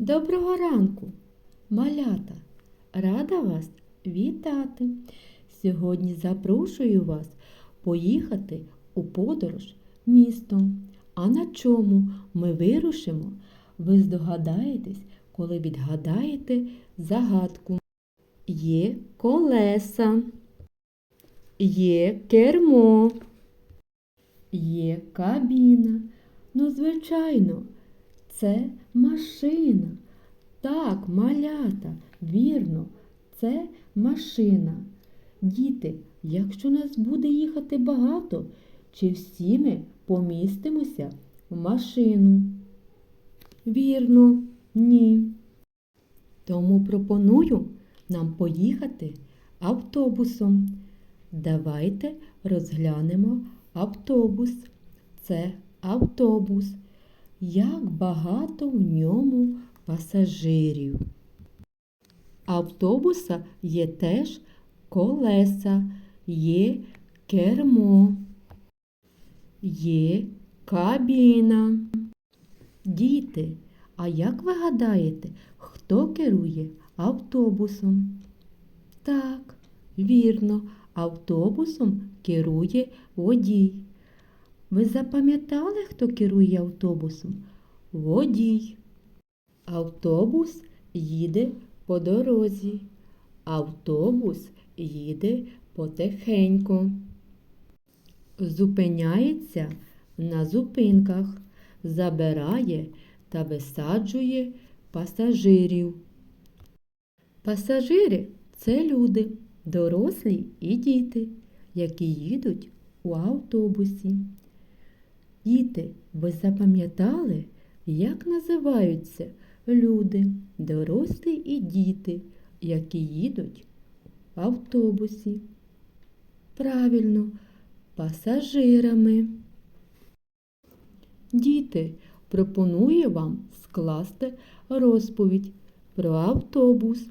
Доброго ранку, малята! Рада вас вітати! Сьогодні запрошую вас поїхати у подорож містом. А на чому ми вирушимо? Ви здогадаєтесь, коли відгадаєте загадку. Є колеса, є кермо, є кабіна. Ну, звичайно, це машина. Так, малята, вірно, це машина. Діти, якщо нас буде їхати багато, чи всі ми помістимося в машину? Вірно, ні. Тому пропоную нам поїхати автобусом. Давайте розглянемо автобус. Це автобус. Як багато в ньому пасажирів. Автобуса є теж колеса, є кермо, є кабіна. Діти, а як ви гадаєте, хто керує автобусом? Так, вірно, автобусом керує водій. Ви запам'ятали, хто керує автобусом? Водій. Автобус їде по дорозі. Автобус їде потихеньку. Зупиняється на зупинках, забирає та висаджує пасажирів. Пасажири це люди, дорослі і діти, які їдуть у автобусі. Діти, ви запам'ятали, як називаються люди, дорослі і діти, які їдуть в автобусі? Правильно, пасажирами. Діти, пропоную вам скласти розповідь про автобус.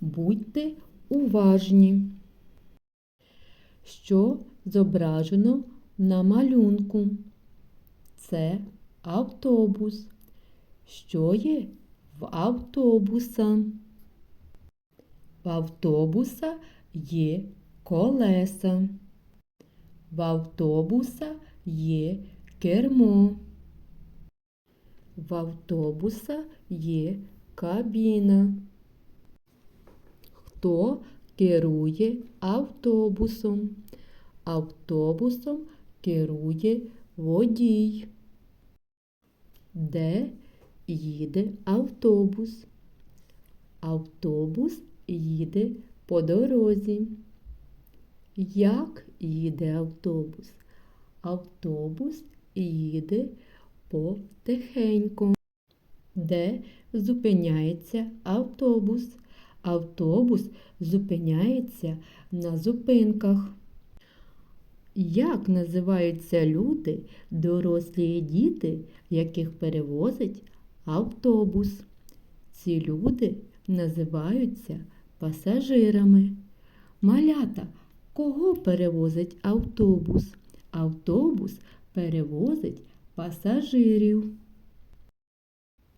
Будьте уважні. Що зображено на малюнку? Це автобус. Що є в автобуса? В автобуса є колеса. В автобуса є кермо. В автобуса є кабіна. Хто керує автобусом? Автобусом керує водій. Де їде автобус? Автобус їде по дорозі. Як їде автобус? Автобус їде потихеньку. Де зупиняється автобус? Автобус зупиняється на зупинках. Як називаються люди, дорослі і діти, яких перевозить автобус? Ці люди називаються пасажирами. Малята, кого перевозить автобус? Автобус перевозить пасажирів.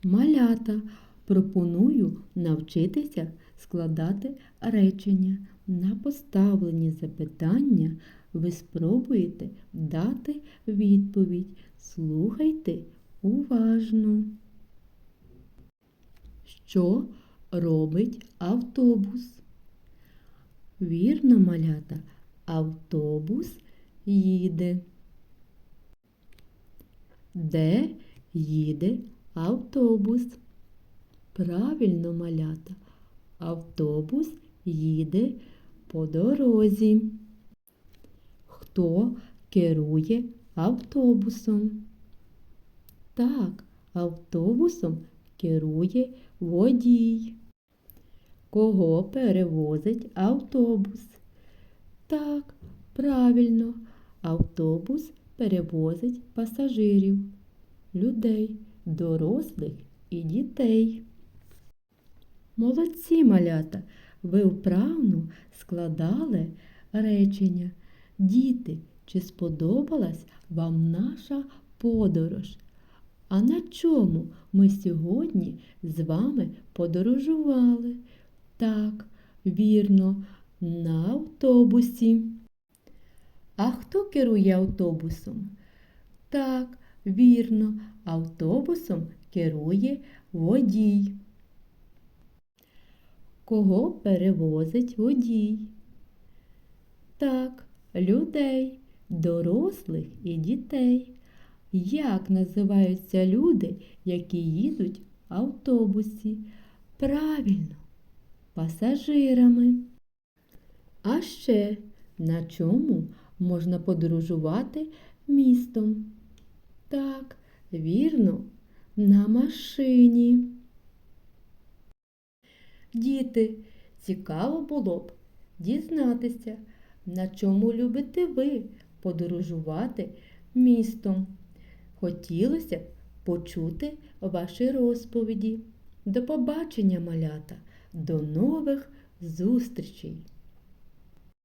Малята, пропоную навчитися складати речення. На поставлені запитання ви спробуєте дати відповідь. Слухайте уважно. Що робить автобус? Вірно, малята, автобус їде. Де їде автобус? Правильно, малята, автобус їде по дорозі. Хто керує автобусом? Так, автобусом керує водій. Кого перевозить автобус? Так, правильно, автобус перевозить пасажирів, людей, дорослих і дітей. Молодці малята, ви вправно складали речення. Діти, чи сподобалась вам наша подорож? А на чому ми сьогодні з вами подорожували? Так, вірно, на автобусі. А хто керує автобусом? Так, вірно, автобусом керує водій. Кого перевозить водій? Так, людей, дорослих і дітей. Як називаються люди, які їдуть в автобусі? Правильно, пасажирами. А ще на чому можна подорожувати містом? Так, вірно, на машині. Діти, цікаво було б дізнатися, на чому любите ви подорожувати містом. Хотілося б почути ваші розповіді. До побачення, малята, до нових зустрічей!